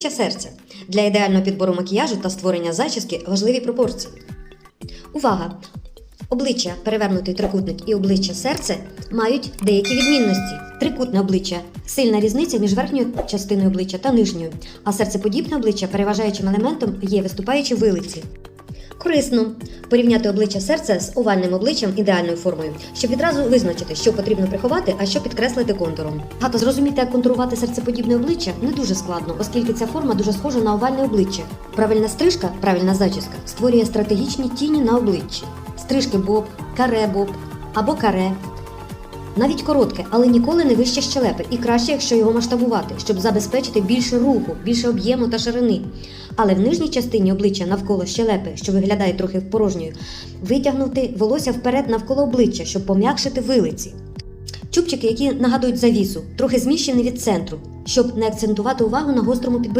серця. Для ідеального підбору макіяжу та створення зачіски важливі пропорції. Увага! Обличчя перевернутий трикутник і обличчя серце мають деякі відмінності. Трикутне обличчя сильна різниця між верхньою частиною обличчя та нижньою, а серцеподібне обличчя переважаючим елементом є виступаючі вилиці. Корисно порівняти обличчя серця з овальним обличчям ідеальною формою, щоб відразу визначити, що потрібно приховати, а що підкреслити контуром. Гато зрозуміти, як контурувати серцеподібне обличчя не дуже складно, оскільки ця форма дуже схожа на овальне обличчя. Правильна стрижка, правильна зачіска створює стратегічні тіні на обличчі. Стрижки боб, каре боб або каре. Навіть коротке, але ніколи не вище щелепи, і краще, якщо його масштабувати, щоб забезпечити більше руху, більше об'єму та ширини. Але в нижній частині обличчя навколо щелепи, що виглядає трохи порожньою, витягнути волосся вперед навколо обличчя, щоб пом'якшити вилиці. Чубчики, які нагадують завісу, трохи зміщені від центру, щоб не акцентувати увагу на гострому підборі.